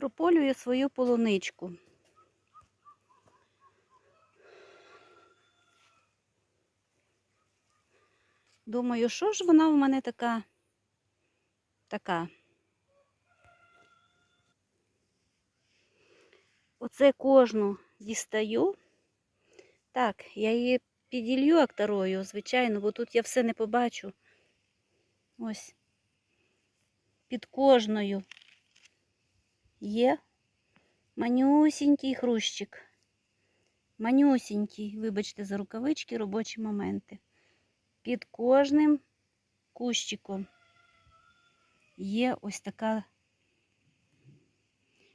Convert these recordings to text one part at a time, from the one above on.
прополюю свою полуничку. Думаю, що ж вона в мене така, така. Оце кожну дістаю. Так, я її піділью акторою, звичайно, бо тут я все не побачу. Ось. Під кожною є манюсінький хрущик. Манюсінький, вибачте, за рукавички, робочі моменти. Під кожним кущиком є ось така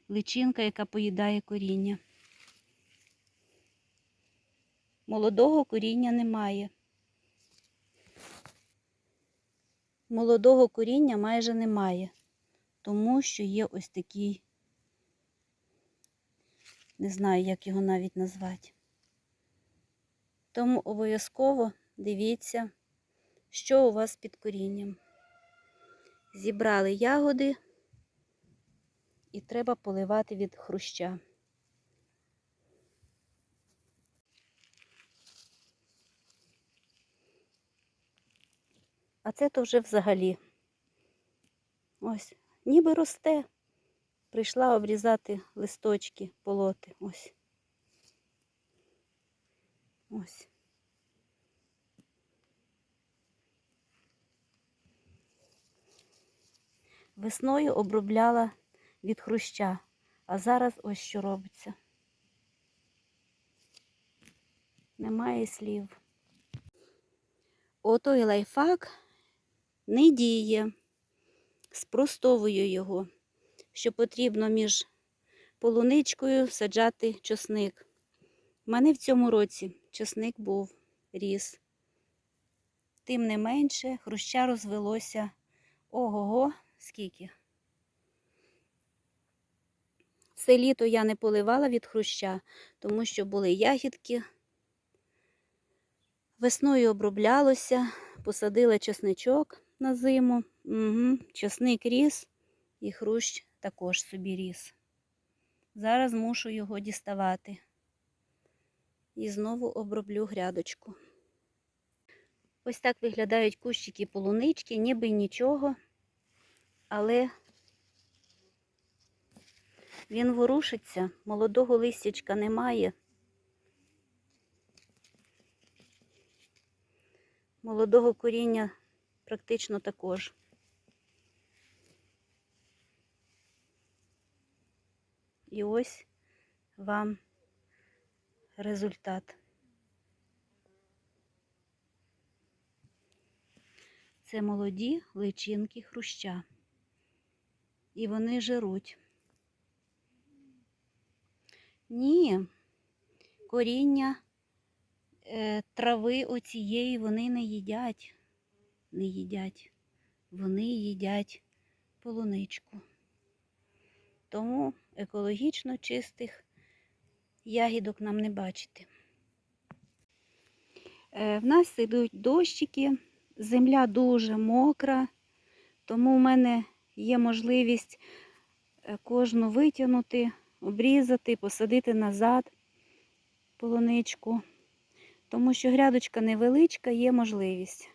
личинка, яка поїдає коріння. Молодого коріння немає. Молодого коріння майже немає, тому що є ось такий, не знаю, як його навіть назвати. Тому обов'язково дивіться, що у вас під корінням. Зібрали ягоди і треба поливати від хруща. А це то вже взагалі. Ось, ніби росте. Прийшла обрізати листочки, полоти. Ось. Ось. Весною обробляла від хруща, а зараз ось що робиться. Немає слів. Отой лайфхак не діє. Спростовую його, що потрібно між полуничкою саджати чосник. У мене в цьому році чосник був, ріс. Тим не менше, хруща розвелося ого-го, скільки. Все літо я не поливала від хруща, тому що були ягідки. Весною оброблялося, посадила чесничок на зиму. Угу. Чесник ріс і хрущ також собі ріс. Зараз мушу його діставати. І знову оброблю грядочку. Ось так виглядають кущики полунички, ніби нічого, але він ворушиться, молодого листячка немає. Молодого коріння практично також. І ось вам результат. Це молоді личинки хруща. І вони жируть. Ні, коріння е, трави оцієї вони не їдять. Не їдять. Вони їдять полуничку. Тому екологічно чистих ягідок нам не бачити. Е, в нас йдуть дощики, земля дуже мокра, тому в мене є можливість е, кожну витягнути, обрізати, посадити назад полуничку. Тому що грядочка невеличка, є можливість.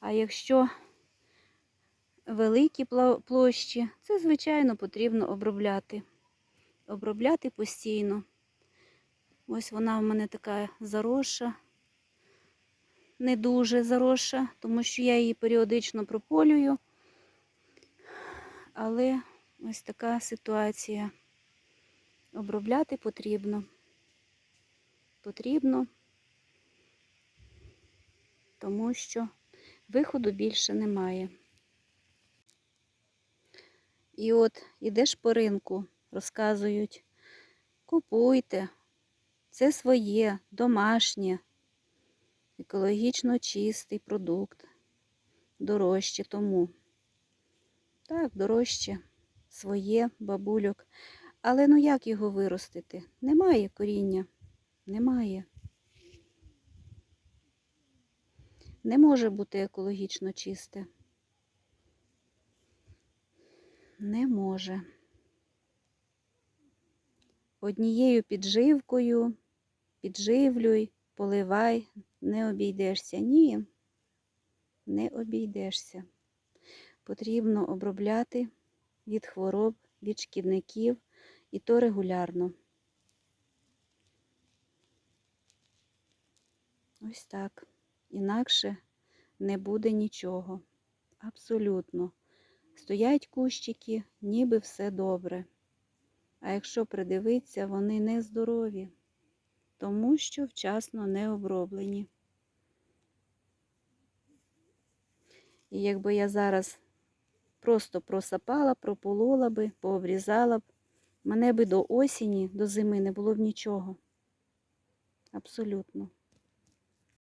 А якщо великі площі, це, звичайно, потрібно обробляти. Обробляти постійно. Ось вона в мене така заросша, не дуже заросша, тому що я її періодично прополюю. Але ось така ситуація. Обробляти потрібно. Потрібно, тому що виходу більше немає. І от ідеш по ринку, розказують, купуйте, це своє, домашнє, екологічно чистий продукт, дорожче тому. Так, дорожче, своє бабульок. Але ну як його виростити? Немає коріння, немає. Не може бути екологічно чисте. Не може. Однією підживкою, підживлюй, поливай, не обійдешся. Ні, не обійдешся. Потрібно обробляти від хвороб, від шкідників і то регулярно. Ось так. Інакше не буде нічого. Абсолютно. Стоять кущики, ніби все добре. А якщо придивитися, вони не здорові, тому що вчасно не оброблені. І якби я зараз просто просапала, прополола би, пообрізала б, мене би до осені, до зими не було б нічого. Абсолютно.